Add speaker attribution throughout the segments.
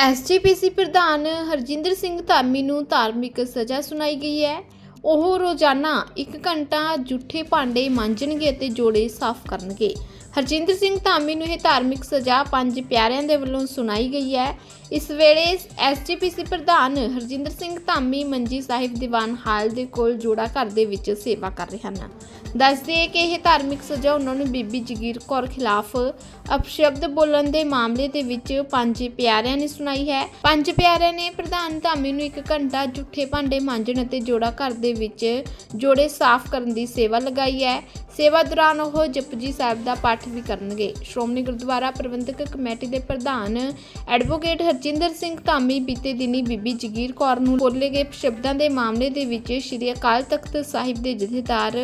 Speaker 1: SGPC ਪ੍ਰਧਾਨ ਹਰਜਿੰਦਰ ਸਿੰਘ ਧਾਮੀ ਨੂੰ ਧਾਰਮਿਕ ਸਜ਼ਾ ਸੁਣਾਈ ਗਈ ਹੈ। ਉਹ ਰੋਜ਼ਾਨਾ 1 ਘੰਟਾ ਜੂਠੇ ਭਾਂਡੇ ਮਾਂਜਣਗੇ ਅਤੇ ਜੋੜੇ ਸਾਫ਼ ਕਰਨਗੇ। ਹਰਜਿੰਦਰ ਸਿੰਘ ਧਾਮੀ ਨੂੰ ਇਹ ਧਾਰਮਿਕ ਸਜ਼ਾ ਪੰਜ ਪਿਆਰਿਆਂ ਦੇ ਵੱਲੋਂ ਸੁਣਾਈ ਗਈ ਹੈ। ਇਸ ਵੇਲੇ ਐਸਜੀਪੀਸੀ ਪ੍ਰਧਾਨ ਹਰਜਿੰਦਰ ਸਿੰਘ ਧਾਮੀ ਮੰਜੀ ਸਾਹਿਬ ਦੀਵਾਨ ਹਾਲ ਦੇ ਕੋਲ ਜੋੜਾ ਘਰ ਦੇ ਵਿੱਚ ਸੇਵਾ ਕਰ ਰਹੇ ਹਨ। ਦੱਸਦੇ ਕਿ ਇਹ ਧਾਰਮਿਕ ਸਜ਼ਾ ਉਹਨਾਂ ਨੂੰ ਬੀਬੀ ਜਗੀਰ ਕੌਰ ਖਿਲਾਫ ਅਪਸ਼ਬਦ ਬੋਲਣ ਦੇ ਮਾਮਲੇ ਦੇ ਵਿੱਚ ਪੰਜ ਪਿਆਰਿਆਂ ਨੇ ਸੁਣਾਈ ਹੈ। ਪੰਜ ਪਿਆਰਿਆਂ ਨੇ ਪ੍ਰਧਾਨ ਧਾਮੀ ਨੂੰ ਇੱਕ ਘੰਟਾ ਜੁੱਠੇ ਭਾਂਡੇ ਮਾਂਜਣ ਅਤੇ ਜੋੜਾ ਘਰ ਦੇ ਵਿੱਚ ਜੋੜੇ ਸਾਫ਼ ਕਰਨ ਦੀ ਸੇਵਾ ਲਗਾਈ ਹੈ। ਸੇਵਾ ਦੌਰਾਨ ਉਹ ਜਪਜੀ ਸਾਹਿਬ ਦਾ ਪਾਠ ਵੀ ਕਰਨਗੇ। ਸ਼੍ਰੋਮਣੀ ਗੁਰਦੁਆਰਾ ਪ੍ਰਬੰਧਕ ਕਮੇਟੀ ਦੇ ਪ੍ਰਧਾਨ ਐਡਵੋਕੇਟ ਹਰਜਿੰਦਰ ਸਿੰਘ ਧਾਮੀ ਬੀਤੇ ਦਿਨੀ ਬੀਬੀ ਜਗੀਰ ਕੌਰ ਨੂੰ ਬੋਲੇ ਗਏ ਸ਼ਬਦਾਂ ਦੇ ਮਾਮਲੇ ਦੇ ਵਿੱਚ ਸ਼੍ਰੀ ਅਕਾਲ ਤਖਤ ਸਾਹਿਬ ਦੇ ਜਥੇਦਾਰ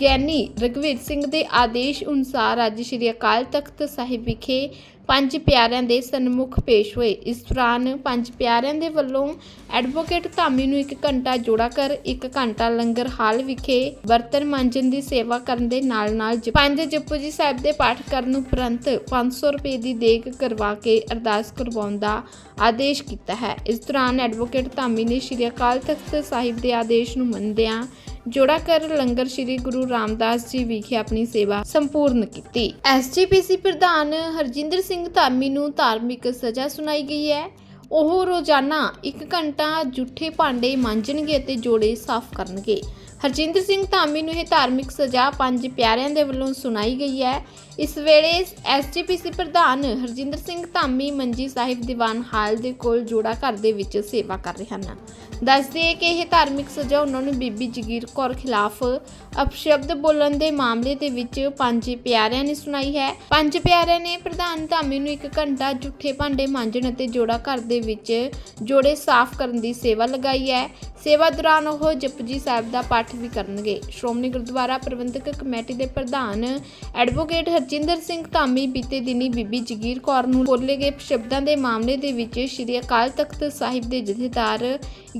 Speaker 1: ਗਿਆਨੀ ਰਗਵੀਰ ਸਿੰਘ ਦੇ ਆਦੇਸ਼ ਅਨੁਸਾਰ ਅੱਜ ਸ਼੍ਰੀ ਅਕਾਲ ਤਖਤ ਸਾਹਿਬ ਵਿਖੇ ਪੰਜ ਪਿਆਰਿਆਂ ਦੇ ਸਨਮੁਖ ਪੇਸ਼ ਹੋਏ। ਇਸ ਦੌਰਾਨ ਪੰਜ ਪਿਆਰਿਆਂ ਦੇ ਵੱਲੋਂ ਐਡਵੋਕੇਟ ਧਾਮੀ ਨੂੰ ਇੱਕ ਘੰਟਾ ਜੋੜਾ ਕਰ, ਇੱਕ ਘੰਟਾ ਲੰਗਰ ਹਾਲ ਵਿਖੇ ਬਰਤਨ ਮਾਂਜਣ ਦੀ ਸੇਵਾ ਕਰਨ ਦੇ ਨਾਲ-ਨਾਲ ਜ- ਪੰਜ ਜਪਜੀ ਸਾਹਿਬ ਦੇ ਪਾਠ ਕਰਨ ਉਪਰੰਤ 500 ਰੁਪਏ ਦੀ ਦੇਗ ਕਰਵਾ ਕੇ ਅਰਦਾਸ ਕਰਵਾਉਣ ਦਾ ਆਦੇਸ਼ ਕੀਤਾ ਹੈ। ਇਸ ਦੌਰਾਨ ਐਡਵੋਕੇਟ ਧਾਮੀ ਨੇ ਸ਼੍ਰੀ ਅਕਾਲ ਤਖਤ ਸਾਹਿਬ ਦੇ ਆਦੇਸ਼ ਨੂੰ ਮੰਨਦਿਆਂ ਜੋੜਾ ਕਰ ਲੰਗਰ ਸ੍ਰੀ ਗੁਰੂ ਰਾਮਦਾਸ ਜੀ ਵਿਖੇ ਆਪਣੀ ਸੇਵਾ ਸੰਪੂਰਨ ਕੀਤੀ। ਐਸਜੀਪੀਸੀ ਪ੍ਰਧਾਨ ਹਰਜਿੰਦਰ ਸਿੰਘ ਧਾਮੀ ਨੂੰ ਧਾਰਮਿਕ ਸਜ਼ਾ ਸੁਣਾਈ ਗਈ ਹੈ। ਉਹ ਰੋਜ਼ਾਨਾ 1 ਘੰਟਾ ਜੁੱਠੇ ਭਾਂਡੇ ਮਾਂਜਣਗੇ ਅਤੇ ਜੋੜੇ ਸਾਫ਼ ਕਰਨਗੇ। ਹਰਜਿੰਦਰ ਸਿੰਘ ਧਾਮੀ ਨੂੰ ਇਹ ਧਾਰਮਿਕ ਸਜ਼ਾ ਪੰਜ ਪਿਆਰਿਆਂ ਦੇ ਵੱਲੋਂ ਸੁਣਾਈ ਗਈ ਹੈ। ਇਸ ਵੇਲੇ ਐਸਜੀਪੀਸੀ ਪ੍ਰਧਾਨ ਹਰਜਿੰਦਰ ਸਿੰਘ ਧਾਮੀ ਮੰਜੀ ਸਾਹਿਬ ਦੀਵਾਨ ਹਾਲ ਦੇ ਕੋਲ ਜੋੜਾ ਘਰ ਦੇ ਵਿੱਚ ਸੇਵਾ ਕਰ ਰਹੇ ਹਨ। ਦੱਸਦੇ ਕਿ ਇਹ ਧਾਰਮਿਕ ਸਜ਼ਾ ਉਹਨਾਂ ਨੂੰ ਬੀਬੀ ਜਗੀਰ ਕੌਰ ਖਿਲਾਫ ਅਪਸ਼ਬਦ ਬੋਲਣ ਦੇ ਮਾਮਲੇ ਦੇ ਵਿੱਚ ਪੰਜ ਪਿਆਰਿਆਂ ਨੇ ਸੁਣਾਈ ਹੈ। ਪੰਜ ਪਿਆਰਿਆਂ ਨੇ ਪ੍ਰਧਾਨ ਧਾਮੀ ਨੂੰ ਇੱਕ ਘੰਟਾ ਜੁੱਠੇ ਭਾਂਡੇ ਮਾਂਜਣ ਅਤੇ ਜੋੜਾ ਘਰ ਦੇ ਵਿੱਚ ਜੋੜੇ ਸਾਫ਼ ਕਰਨ ਦੀ ਸੇਵਾ ਲਗਾਈ ਹੈ। ਸੇਵਾ ਦੌਰਾਨ ਉਹ ਜਪਜੀ ਸਾਹਿਬ ਦਾ ਪਾਠ ਵੀ ਕਰਨਗੇ। ਸ਼੍ਰੋਮਣੀ ਗੁਰਦੁਆਰਾ ਪ੍ਰਬੰਧਕ ਕਮੇਟੀ ਦੇ ਪ੍ਰਧਾਨ ਐਡਵੋਕੇਟ ਹਰਜਿੰਦਰ ਸਿੰਘ ਧਾਮੀ ਬੀਤੇ ਦਿਨੀ ਬੀਬੀ ਜਗੀਰ ਕੌਰ ਨੂੰ ਬੋਲੇ ਗਏ ਸ਼ਬਦਾਂ ਦੇ ਮਾਮਲੇ ਦੇ ਵਿੱਚ ਸ਼੍ਰੀ ਅਕਾਲ ਤਖਤ ਸਾਹਿਬ ਦੇ ਜਥੇਦਾਰ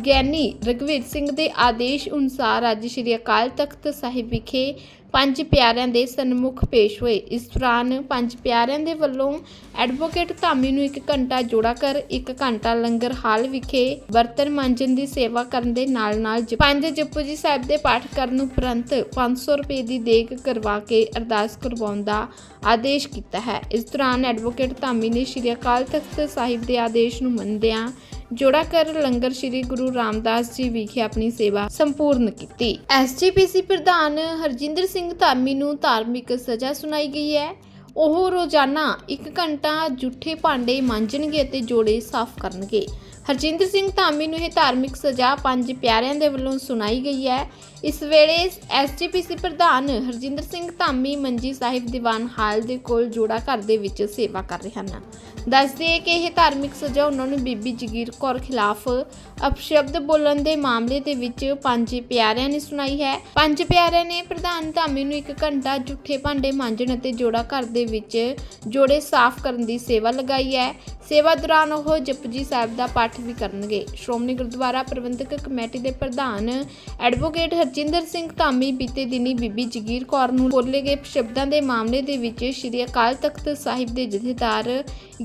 Speaker 1: ਗਿਆਨੀ ਰਗਵੀਰ ਸਿੰਘ ਦੇ ਆਦੇਸ਼ ਅਨੁਸਾਰ ਅੱਜ ਸ਼੍ਰੀ ਅਕਾਲ ਤਖਤ ਸਾਹਿਬ ਵਿਖੇ ਪੰਜ ਪਿਆਰਿਆਂ ਦੇ ਸਨਮੁਖ ਪੇਸ਼ ਹੋਏ। ਇਸ ਦੌਰਾਨ ਪੰਜ ਪਿਆਰਿਆਂ ਦੇ ਵੱਲੋਂ ਐਡਵੋਕੇਟ ਧਾਮੀ ਨੂੰ ਇੱਕ ਘੰਟਾ ਜੋੜਾ ਕਰ, ਇੱਕ ਘੰਟਾ ਲੰਗਰ ਹਾਲ ਵਿਖੇ ਬਰਤਨ ਮਾਂਜਣ ਦੀ ਸੇਵਾ ਕਰਨ ਦੇ ਨਾਲ-ਨਾਲ ਜ- ਪੰਜ ਜਪਜੀ ਸਾਹਿਬ ਦੇ ਪਾਠ ਕਰਨ ਉਪਰੰਤ 500 ਰੁਪਏ ਦੀ ਦੇਗ ਕਰਵਾ ਕੇ ਅਰਦਾਸ ਕਰਵਾਉਣ ਦਾ ਆਦੇਸ਼ ਕੀਤਾ ਹੈ। ਇਸ ਦੌਰਾਨ ਐਡਵੋਕੇਟ ਧਾਮੀ ਨੇ ਸ਼੍ਰੀ ਅਕਾਲ ਤਖਤ ਸਾਹਿਬ ਦੇ ਆਦੇਸ਼ ਨੂੰ ਮੰਨਦਿਆਂ ਜੋੜਾ ਕਰ ਲੰਗਰ ਸ੍ਰੀ ਗੁਰੂ ਰਾਮਦਾਸ ਜੀ ਵਿਖੇ ਆਪਣੀ ਸੇਵਾ ਸੰਪੂਰਨ ਕੀਤੀ। ਐਸਜੀਪੀਸੀ ਪ੍ਰਧਾਨ ਹਰਜਿੰਦਰ ਸਿੰਘ ਧਾਮੀ ਨੂੰ ਧਾਰਮਿਕ ਸਜ਼ਾ ਸੁਣਾਈ ਗਈ ਹੈ। ਉਹ ਰੋਜ਼ਾਨਾ 1 ਘੰਟਾ ਜੂਠੇ ਭਾਂਡੇ ਮਾਂਜਣਗੇ ਅਤੇ ਜੋੜੇ ਸਾਫ਼ ਕਰਨਗੇ। ਹਰਜਿੰਦਰ ਸਿੰਘ ਧਾਮੀ ਨੂੰ ਇਹ ਧਾਰਮਿਕ ਸਜ਼ਾ ਪੰਜ ਪਿਆਰਿਆਂ ਦੇ ਵੱਲੋਂ ਸੁਣਾਈ ਗਈ ਹੈ। ਇਸ ਵੇਲੇ ਐਸਜੀਪੀਸੀ ਪ੍ਰਧਾਨ ਹਰਜਿੰਦਰ ਸਿੰਘ ਧਾਮੀ ਮੰਜੀ ਸਾਹਿਬ ਦੀਵਾਨ ਹਾਲ ਦੇ ਕੋਲ ਜੋੜਾ ਘਰ ਦੇ ਵਿੱਚ ਸੇਵਾ ਕਰ ਰਹੇ ਹਨ। ਦੱਸਦੇ ਕਿ ਇਹ ਧਾਰਮਿਕ ਸਜ਼ਾ ਉਹਨਾਂ ਨੂੰ ਬੀਬੀ ਜਗੀਰ ਕੌਰ ਖਿਲਾਫ ਅਪਸ਼ਬਦ ਬੋਲਣ ਦੇ ਮਾਮਲੇ ਦੇ ਵਿੱਚ ਪੰਜ ਪਿਆਰਿਆਂ ਨੇ ਸੁਣਾਈ ਹੈ। ਪੰਜ ਪਿਆਰਿਆਂ ਨੇ ਪ੍ਰਧਾਨ ਧਾਮੀ ਨੂੰ ਇੱਕ ਘੰਟਾ ਜੁੱਠੇ ਭਾਂਡੇ ਮਾਂਜਣ ਅਤੇ ਜੋੜਾ ਘਰ ਦੇ ਵਿੱਚ ਜੋੜੇ ਸਾਫ਼ ਕਰਨ ਦੀ ਸੇਵਾ ਲਗਾਈ ਹੈ। ਸੇਵਾ ਦੌਰਾਨ ਉਹ ਜਪਜੀ ਸਾਹਿਬ ਦਾ ਪਾਠ ਵੀ ਕਰਨਗੇ। ਸ਼੍ਰੋਮਣੀ ਗੁਰਦੁਆਰਾ ਪ੍ਰਬੰਧਕ ਕਮੇਟੀ ਦੇ ਪ੍ਰਧਾਨ ਐਡਵੋਕੇਟ ਹਰਜਿੰਦਰ ਸਿੰਘ ਧਾਮੀ ਬੀਤੇ ਦਿਨੀ ਬੀਬੀ ਜਗੀਰ ਕੌਰ ਨੂੰ ਬੋਲੇ ਗਏ ਸ਼ਬਦਾਂ ਦੇ ਮਾਮਲੇ ਦੇ ਵਿੱਚ ਸ਼੍ਰੀ ਅਕਾਲ ਤਖਤ ਸਾਹਿਬ ਦੇ ਜਥੇਦਾਰ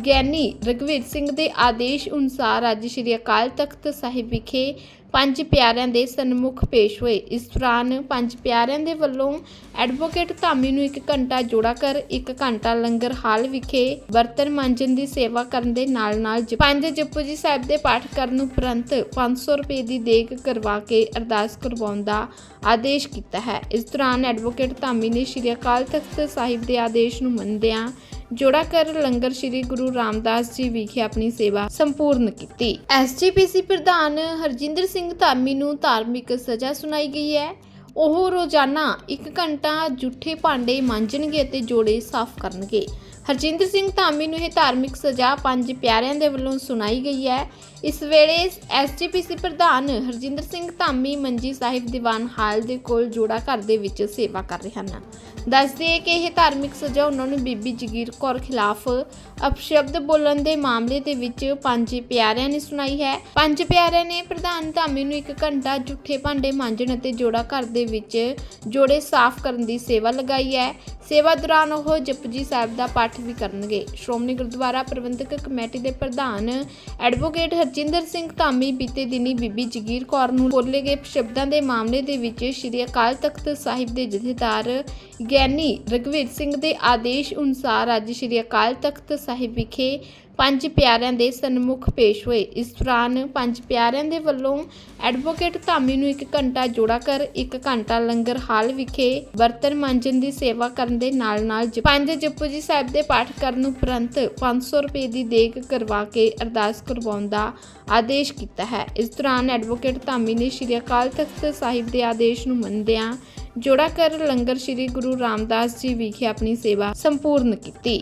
Speaker 1: ਗਿਆਨੀ ਰਗਵੀਰ ਸਿੰਘ ਦੇ ਆਦੇਸ਼ ਅਨੁਸਾਰ ਅੱਜ ਸ਼੍ਰੀ ਅਕਾਲ ਤਖਤ ਸਾਹਿਬ ਵਿਖੇ ਪੰਜ ਪਿਆਰਿਆਂ ਦੇ ਸਨਮੁਖ ਪੇਸ਼ ਹੋਏ। ਇਸ ਦੌਰਾਨ ਪੰਜ ਪਿਆਰਿਆਂ ਦੇ ਵੱਲੋਂ ਐਡਵੋਕੇਟ ਧਾਮੀ ਨੂੰ ਇੱਕ ਘੰਟਾ ਜੋੜਾ ਕਰ, ਇੱਕ ਘੰਟਾ ਲੰਗਰ ਹਾਲ ਵਿਖੇ ਬਰਤਨ ਮਾਂਜਣ ਦੀ ਸੇਵਾ ਕਰਨ ਦੇ ਨਾਲ-ਨਾਲ ਜ- ਪੰਜ ਜਪਜੀ ਸਾਹਿਬ ਦੇ ਪਾਠ ਕਰਨ ਉਪਰੰਤ 500 ਰੁਪਏ ਦੀ ਦੇਗ ਕਰਵਾ ਕੇ ਅਰਦਾਸ ਕਰਵਾਉਣ ਦਾ ਆਦੇਸ਼ ਕੀਤਾ ਹੈ। ਇਸ ਦੌਰਾਨ ਐਡਵੋਕੇਟ ਧਾਮੀ ਨੇ ਸ਼੍ਰੀ ਅਕਾਲ ਤਖਤ ਸਾਹਿਬ ਦੇ ਆਦੇਸ਼ ਨੂੰ ਮੰਨਦਿਆਂ ਜੋੜਾ ਕਰ ਲੰਗਰ ਸ੍ਰੀ ਗੁਰੂ ਰਾਮਦਾਸ ਜੀ ਵਿਖੇ ਆਪਣੀ ਸੇਵਾ ਸੰਪੂਰਨ ਕੀਤੀ। ਐਸਜੀਪੀਸੀ ਪ੍ਰਧਾਨ ਹਰਜਿੰਦਰ ਸਿੰਘ ਧਾਮੀ ਨੂੰ ਧਾਰਮਿਕ ਸਜ਼ਾ ਸੁਣਾਈ ਗਈ ਹੈ। ਉਹ ਰੋਜ਼ਾਨਾ 1 ਘੰਟਾ ਜੁੱਠੇ ਭਾਂਡੇ ਮਾਂਜਣਗੇ ਅਤੇ ਜੋੜੇ ਸਾਫ਼ ਕਰਨਗੇ। ਹਰਜਿੰਦਰ ਸਿੰਘ ਧਾਮੀ ਨੂੰ ਇਹ ਧਾਰਮਿਕ ਸਜ਼ਾ ਪੰਜ ਪਿਆਰਿਆਂ ਦੇ ਵੱਲੋਂ ਸੁਣਾਈ ਗਈ ਹੈ। ਇਸ ਵੇਲੇ ਐਸਜੀਪੀਸੀ ਪ੍ਰਧਾਨ ਹਰਜਿੰਦਰ ਸਿੰਘ ਧਾਮੀ ਮੰਜੀ ਸਾਹਿਬ ਦੀਵਾਨ ਹਾਲ ਦੇ ਕੋਲ ਜੋੜਾ ਘਰ ਦੇ ਵਿੱਚ ਸੇਵਾ ਕਰ ਰਹੇ ਹਨ। ਦੱਸਦੇ ਕਿ ਇਹ ਧਾਰਮਿਕ ਸਜ਼ਾ ਉਹਨਾਂ ਨੂੰ ਬੀਬੀ ਜਗੀਰ ਕੌਰ ਖਿਲਾਫ ਅਪਸ਼ਬਦ ਬੋਲਣ ਦੇ ਮਾਮਲੇ ਦੇ ਵਿੱਚ ਪੰਜ ਪਿਆਰਿਆਂ ਨੇ ਸੁਣਾਈ ਹੈ। ਪੰਜ ਪਿਆਰਿਆਂ ਨੇ ਪ੍ਰਧਾਨ ਧਾਮੀ ਨੂੰ ਇੱਕ ਘੰਟਾ ਜੁੱਠੇ ਭਾਂਡੇ ਮਾਂਜਣ ਅਤੇ ਜੋੜਾ ਘਰ ਦੇ ਵਿੱਚ ਜੋੜੇ ਸਾਫ਼ ਕਰਨ ਦੀ ਸੇਵਾ ਲਗਾਈ ਹੈ। ਸੇਵਾ ਦੌਰਾਨ ਉਹ ਜਪਜੀ ਸਾਹਿਬ ਦਾ ਪਾਠ ਵੀ ਕਰਨਗੇ। ਸ਼੍ਰੋਮਣੀ ਗੁਰਦੁਆਰਾ ਪ੍ਰਬੰਧਕ ਕਮੇਟੀ ਦੇ ਪ੍ਰਧਾਨ ਐਡਵੋਕੇਟ ਹਰਜਿੰਦਰ ਸਿੰਘ ਧਾਮੀ ਬੀਤੇ ਦਿਨੀ ਬੀਬੀ ਜਗੀਰ ਕੌਰ ਨੂੰ ਬੋਲੇ ਗਏ ਸ਼ਬਦਾਂ ਦੇ ਮਾਮਲੇ ਦੇ ਵਿੱਚ ਸ਼੍ਰੀ ਅਕਾਲ ਤਖਤ ਸਾਹਿਬ ਦੇ ਜਥੇਦਾਰ ਗਿਆਨੀ ਰਗਵੀਰ ਸਿੰਘ ਦੇ ਆਦੇਸ਼ ਅਨੁਸਾਰ ਅੱਜ ਸ਼੍ਰੀ ਅਕਾਲ ਤਖਤ ਸਾਹਿਬ ਵਿਖੇ ਪੰਜ ਪਿਆਰਿਆਂ ਦੇ ਸਨਮੁਖ ਪੇਸ਼ ਹੋਏ। ਇਸ ਦੌਰਾਨ ਪੰਜ ਪਿਆਰਿਆਂ ਦੇ ਵੱਲੋਂ ਐਡਵੋਕੇਟ ਧਾਮੀ ਨੂੰ ਇੱਕ ਘੰਟਾ ਜੋੜਾ ਕਰ, ਇੱਕ ਘੰਟਾ ਲੰਗਰ ਹਾਲ ਵਿਖੇ ਬਰਤਨ ਮਾਂਜਣ ਦੀ ਸੇਵਾ ਕਰਨ ਦੇ ਨਾਲ ਨਾਲ ਜ- ਪੰਜ ਜਪਜੀ ਸਾਹਿਬ ਦੇ ਪਾਠ ਕਰਨ ਉਪਰੰਤ 500 ਰੁਪਏ ਦੀ ਦੇਗ ਕਰਵਾ ਕੇ ਅਰਦਾਸ ਕਰਵਾਉਣ ਦਾ ਆਦੇਸ਼ ਕੀਤਾ ਹੈ। ਇਸ ਦੌਰਾਨ ਐਡਵੋਕੇਟ ਧਾਮੀ ਨੇ ਸ਼੍ਰੀ ਅਕਾਲ ਤਖਤ ਸਾਹਿਬ ਦੇ ਆਦੇਸ਼ ਨੂੰ ਮੰਨਦਿਆਂ ਜੋੜਾ ਕਰ ਲੰਗਰ ਸ਼੍ਰੀ ਗੁਰੂ ਰਾਮਦਾਸ ਜੀ ਵਿਖੇ ਆਪਣੀ ਸੇਵਾ ਸੰਪੂਰਨ ਕੀਤੀ।